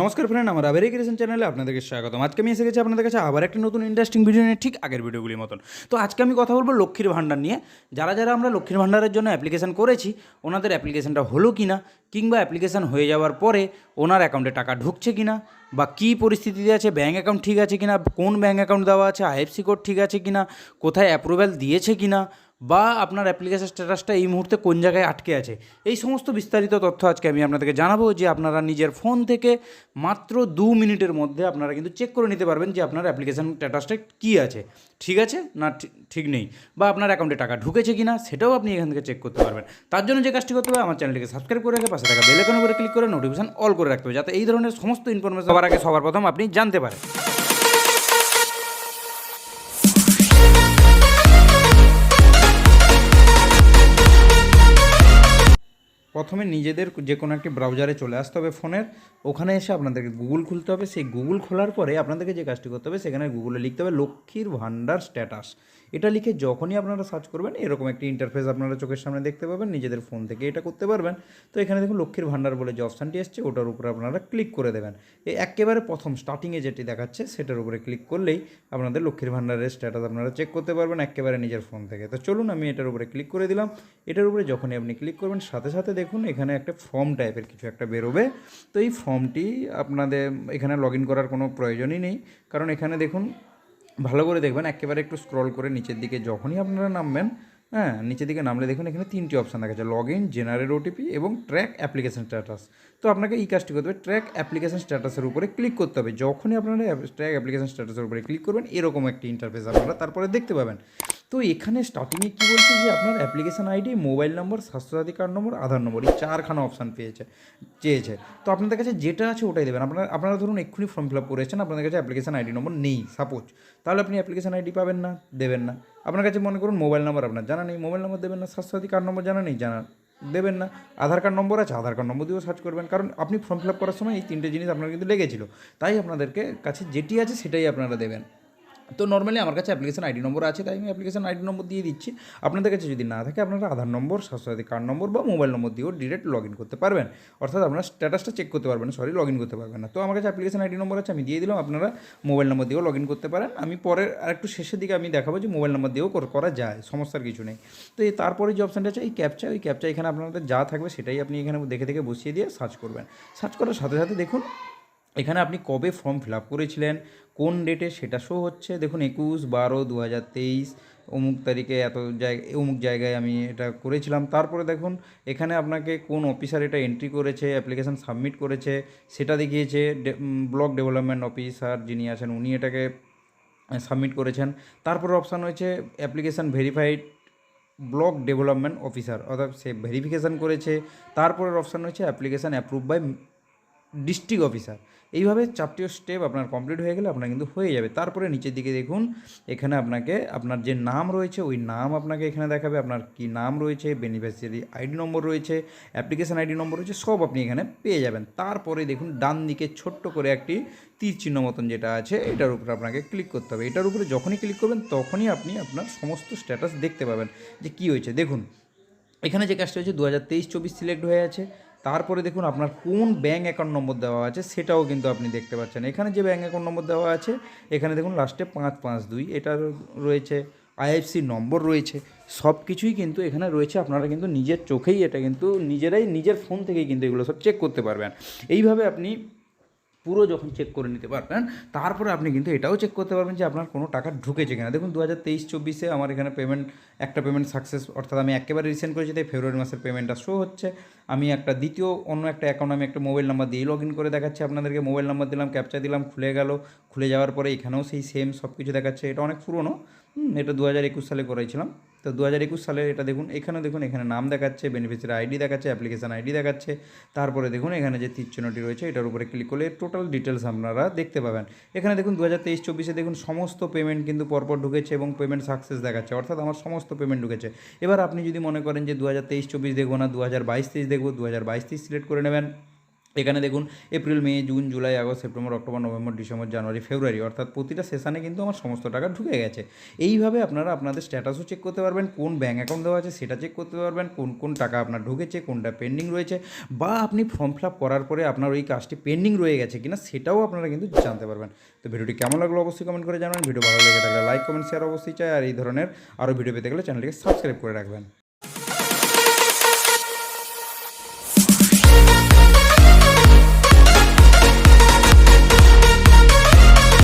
নমস্কার ফ্রেন্ড আমার আবার ক্রিয়েশন চ্যানেলে আপনাদেরকে স্বাগতম। আজকে আমি এসে গেছি আপনাদের কাছে আবার একটা নতুন ইন্টারেস্টিং ভিডিও নিয়ে ঠিক আগের ভিডিওগুলির মতন। তো আজকে আমি কথা বলব লক্ষ্মীর ভাণ্ডার নিয়ে। যারা যারা আমরা লক্ষ্মীর ভাণ্ডারের জন্য অ্যাপ্লিকেশন করেছি, ওনাদের অ্যাপ্লিকেশনটা হলো কি না কিংবা অ্যাপ্লিকেশন হয়ে যাওয়ার পরে ওনার অ্যাকাউন্টে টাকা ঢুকছে কি না বা কী পরিস্থিতিতে আছে ব্যাঙ্ক অ্যাকাউন্ট ঠিক আছে কিনা, কোন ব্যাঙ্ক অ্যাকাউন্ট দেওয়া আছে আইএফসি কোড ঠিক আছে কিনা, কোথায় অ্যাপ্রুভ্যাল দিয়েছে কিনা বা আপনার অ্যাপ্লিকেশন স্ট্যাটাসটা এই মুহূর্তে কোন জায়গায় আটকে আছে? এই সমস্ত বিস্তারিত তথ্য আজকে আমি আপনাদেরকে জানাব যে আপনারা নিজের ফোন থেকে মাত্র দু মিনিটের মধ্যে আপনারা কিন্তু চেক করে নিতে পারবেন যে আপনার অ্যাপ্লিকেশন স্ট্যাটাসটা কী আছে। ঠিক আছে? না ঠিক নেই? বা আপনার অ্যাকাউন্টে টাকা ঢুকেছে কি না সেটাও আপনি এখান থেকে চেক করতে পারবেন। তার জন্য যে কাজটি করতে হবে, আমার চ্যানেলটিকে সাবস্ক্রাইব করে রেখে পাশে থাকা বেলেকন উপরে ক্লিক করে নোটিফিকেশন অল করে রাখতে হবে, যাতে এই ধরনের সমস্ত ইনফরমেশন সবার আগে সবার প্রথম আপনি জানতে পারেন। প্রথমে নিজেদের যে কোনো একটি ব্রাউজারে চলে আসতে হবে ফোনের। ওখানে এসে আপনাদেরকে গুগল খুলতে হবে। সেই গুগল খোলার পরে আপনাদেরকে যে কাজটি করতে হবে, সেখানে গুগলে লিখতে হবে লক্ষ্মীর ভাণ্ডার স্ট্যাটাস এটা লিখে যখনই আপনারা সার্চ করবেন, এরকম একটি ইন্টারফেস আপনারা চোখের সামনে দেখতে পাবেন। নিজেদের ফোন থেকে এটা করতে পারবেন। তো এখানে দেখুন লক্ষ্মীর ভাণ্ডার বলে যে অপশানটি এসছে, ওটার উপরে আপনারা ক্লিক করে দেবেন। এই একেবারে প্রথম স্টার্টিংয়ে যেটি দেখাচ্ছে, সেটার উপরে ক্লিক করলেই আপনাদের লক্ষ্মীর ভাণ্ডারের স্ট্যাটাস আপনারা চেক করতে পারবেন একেবারে নিজের ফোন থেকে। তো চলুন আমি এটার উপরে ক্লিক করে দিলাম। এটার উপরে যখনই আপনি ক্লিক করবেন, সাথে সাথে দেখুন এখানে একটা ফর্ম টাইপের কিছু একটা বেরোবে। তো এই ফর্মটি আপনাদের এখানে লগ ইন করার কোনো প্রয়োজনই নেই। কারণ এখানে দেখুন, ভালো করে দেখবেন, একেবারে একটু স্ক্রল করে নিচের দিকে যখনই আপনারা নামবেন হ্যাঁ নিচের দিকে নামলে দেখুন, এখানে তিনটি অপশান দেখাচ্ছে লগ ইন জেনারেট ওটিপি এবং ট্র্যাক অ্যাপ্লিকেশন স্ট্যাটাস তো আপনাকে এই কাজটি করতে হবে ট্র্যাক অ্যাপ্লিকেশন স্ট্যাটাসের উপরে ক্লিক করতে হবে। যখনই আপনারা ট্র্যাক অ্যাপ্লিকেশন স্ট্যাটাসের উপরে ক্লিক করবেন, এরকম একটি ইন্টারফেস আপনারা তারপরে দেখতে পাবেন। তো এখানে স্টার্টিংয়ে কী বলছে যে আপনার application ID mobile number Swasthyasathi card number Aadhaar number এই চারখানা অপশান পেয়েছে, চেয়েছে। তো আপনাদের কাছে যেটা আছে ওটাই দেবেন। আপনার, আপনারা ধরুন এক্ষুনি ফর্ম ফিল আপ করেছেন আপনাদের কাছে অ্যাপ্লিকেশন আইডি নম্বর নেই সাপোজ তাহলে আপনি অ্যাপ্লিকেশন আইডি পাবেন না, দেবেন না। আপনার কাছে মনে করুন মোবাইল নম্বর আপনার জানা নেই মোবাইল নম্বর দেবেন না স্বাস্থ্যসাথী কার্ড নম্বর জানা নেই, জানা দেবেন না। আধার কার্ড নম্বর আছে, আধার কার্ড নম্বর দিয়েও সার্চ করবেন। কারণ আপনি ফর্ম ফিল আপ করার সময় এই তিনটে জিনিস আপনার কিন্তু লেগেছিল। তাই আপনাদেরকে কাছে যেটি আছে সেটাই আপনারা দেবেন। তো নর্মালি আমার কাছে অ্যাপ্লিকেশন আইডি নম্বর আছে, তাই আমি অ্যাপ্লিকেশন আইডি নম্বর দিয়ে দিচ্ছি। আপনাদের কাছে যদি না থাকে, আপনারা আধার নম্বর স্বাস্থ্যসাথী কার্ড নম্বর বা মোবাইল নম্বর দিয়েও ডিরেক্ট লগ ইন করতে পারবেন। অর্থাৎ আপনারা স্ট্যাটাসটা চেক করতে পারবেন সরি লগ ইন করতে পারবেন না। তো আমার কাছে অ্যাপ্লিকেশন আইডি নম্বর আছে, আমি দিয়ে দিলাম, আপনারা মোবাইল নম্বর দিয়েও লগ ইন করতে পারেন। আমি পরের আরেকটু শেষের দিকে আমি দেখাবো যে মোবাইল নম্বর দিয়েও কর- করা যায়, সমস্যার কিছু নেই। তো এই তারপরে যে অপশানটা আছে, এই ক্যাপচা ওই ক্যাপচা এখানে আপনাদের যা থাকবে সেটাই আপনি এখানে দেখে দেখে বসিয়ে দিয়ে সার্চ করবেন। সার্চ করার সাথে সাথে দেখুন, এখানে আপনি কবে ফর্ম ফিল আপ করেছিলেন কোন ডেটে সেটা শো হচ্ছে? দেখুন, একুশ বারো দু হাজার তেইশ, অমুক তারিখে এত জায়গায় অমুক জায়গায় আমি এটা করেছিলাম। তারপরে দেখুন, এখানে আপনাকে কোন অফিসার এটা এন্ট্রি করেছে অ্যাপ্লিকেশান সাবমিট করেছে, সেটা দেখিয়েছে ব্লক ডেভেলপমেন্ট অফিসার যিনি আছেন, উনি এটাকে সাবমিট করেছেন। তারপরে অপশান হয়েছে application verified block development officer অর্থাৎ সে ভেরিফিকেশান করেছে। তারপরের অপশান হচ্ছে application approve by district officer. এইভাবে চারটি স্টেপ আপনার কমপ্লিট হয়ে গেলে আপনার কিন্তু হয়ে যাবে। তারপরে নিচের দিকে দেখুন, এখানে আপনাকে আপনার যে নাম রয়েছে, ওই নাম আপনাকে এখানে দেখাবে। আপনার কি নাম রয়েছে বেনিফিশিয়ারি আইডি নম্বর রয়েছে অ্যাপ্লিকেশন আইডি নম্বর রয়েছে, সব আপনি এখানে পেয়ে যাবেন। তারপরে দেখুন, ডান দিকে ছোট্ট করে একটি তীর চিহ্ন মতন যেটা আছে, এটার উপরে আপনাকে ক্লিক করতে হবে। এটার উপরে যখনই ক্লিক করবেন, তখনই আপনি আপনার সমস্ত স্ট্যাটাস দেখতে পাবেন যে কী হয়েছে। দেখুন, এখানে যে কাজটা হয়েছে দু হাজার তেইশ চব্বিশ সিলেক্ট হয়ে আছে। তারপরে দেখুন আপনার কোন ব্যাঙ্ক অ্যাকাউন্ট নম্বর দেওয়া আছে সেটাও কিন্তু আপনি দেখতে পাচ্ছেন। এখানে যে ব্যাঙ্ক অ্যাকাউন্ট নম্বর দেওয়া আছে, এখানে দেখুন লাস্টে পাঁচ পাঁচ দুই এটা রয়েছে আইএফসি নম্বর রয়েছে সব কিছুই কিন্তু এখানে রয়েছে, আপনারা কিন্তু নিজের চোখেই এটা কিন্তু নিজেরাই নিজের ফোন থেকেই কিন্তু এগুলো সব চেক করতে পারবেন। এইভাবে আপনি পুরো যখন চেক করে নিতে পারবেন, তারপরে আপনি কিন্তু এটাও চেক করতে পারবেন যে আপনার কোনো টাকা ঢুকেছে কিনা। দেখুন দু হাজার তেইশ চব্বিশে আমার এখানে পেমেন্ট একটা পেমেন্ট সাকসেস অর্থাৎ আমি একেবারে রিসেন্ট করেছি, তাই ফেব্রুয়ারি মাসের পেমেন্টটা শো হচ্ছে। আমি একটা দ্বিতীয় অন্য একটা অ্যাকাউন্ট আমি একটা মোবাইল নাম্বার দিয়ে লগ ইন করে দেখাচ্ছি আপনাদেরকে। মোবাইল নাম্বার দিলাম ক্যাপচা দিলাম, খুলে গেল। খুলে যাওয়ার পরে এখানেও সেই সেম সব কিছু দেখাচ্ছে। এটা অনেক পুরনো। এটা দু হাজার একুশ সালে করেছিলাম তো দু হাজার একুশ সালে এটা দেখুন, এখানে দেখুন, এখানে নাম দেখাচ্ছে বেনিফিশিয়ারি আইডি দেখাচ্ছে অ্যাপ্লিকেশন আইডি দেখাচ্ছে। তারপরে দেখুন, এখানে যে চিহ্নটি রয়েছে, এটার উপরে ক্লিক করলে টোটাল ডিটেলস আপনারা দেখতে পাবেন। এখানে দেখুন দু হাজার তেইশ চব্বিশে দেখুন, সমস্ত পেমেন্ট কিন্তু পরপর ঢুকেছে এবং পেমেন্ট সাকসেস দেখাচ্ছে। অর্থাৎ আমার সমস্ত পেমেন্ট ঢুকেছে। এবার আপনি যদি মনে করেন যে দু হাজার তেইশ, চব্বিশ দেখব না দু হাজার বাইশ, তেইশ দেখব দু হাজার বাইশ, তেইশ সিলেক্ট করে নেবেন। এখানে দেখুন April May June July August September October November December January February অর্থাৎ প্রতিটা সেশনে কিন্তু আমার সমস্ত টাকা ঢুকে গেছে। এইভাবে আপনারা আপনাদের স্ট্যাটাসও চেক করতে পারবেন, কোন ব্যাঙ্ক অ্যাকাউন্ট দেওয়া আছে সেটা চেক করতে পারবেন, কোন কোন টাকা আপনার ঢুকেছে, কোনটা পেন্ডিং রয়েছে, বা আপনি ফর্ম ফিল আপ করার পরে আপনার ওই কাজটি পেন্ডিং রয়ে গেছে কিনা সেটাও আপনারা কিন্তু জানতে পারবেন। তো ভিডিওটি কেমন লাগল অবশ্যই কমেন্ট করে জানাবেন, ভিডিও ভালো লেগে থাকলে লাইক কমেন্ট শেয়ার অবশ্যই চাই, আর এই ধরনের আরও ভিডিও পেতে গেলে চ্যানেলটিকে সাবস্ক্রাইব করে রাখবেন।